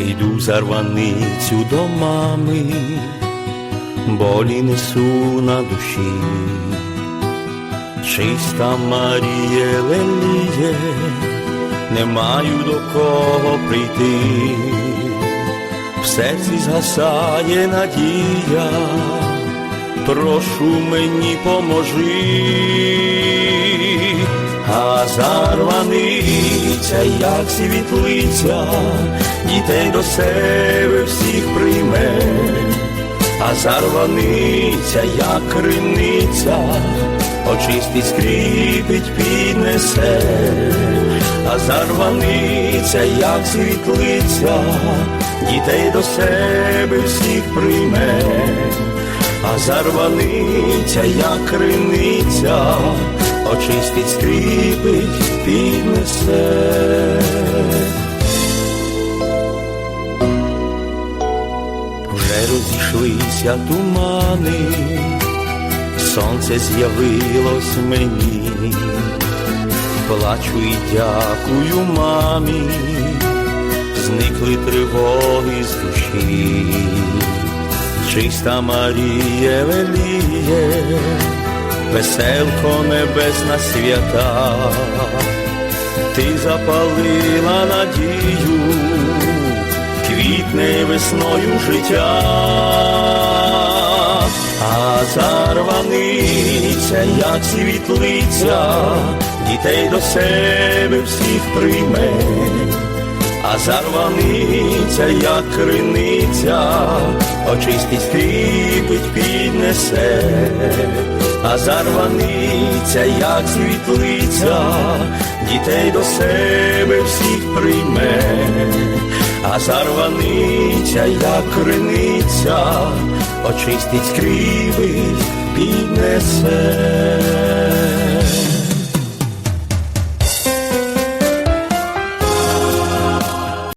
Іду зарваницю до мами, болі несу на душі, чиста Марія веліє, не маю до кого прийти, в серці згасає надія, прошу мені поможи, а зарваниця, як світлиця, дітей до себе всіх прийме, а зарваниця, як криниця, очистить, скріпить, піднесе, а зарваниця, як світлиця, дітей до себе всіх прийме, а зарваниця, як криниця, очистить, скріпить, піднесе. Розійшлися тумани, сонце з'явилось мені, плачу і дякую мамі, зникли тривоги з душі, чиста Марія веліє, веселко небесна свята, ти запалила надію весною життя, а зарваниця, як світлиця, дітей до себе всіх прийме, а зарваниця, як криниця, очистить, скріпить, піднесе, а зарваниця, як світлиця, дітей до себе всіх зарваниця, як криниця, очистить кривий піднесе.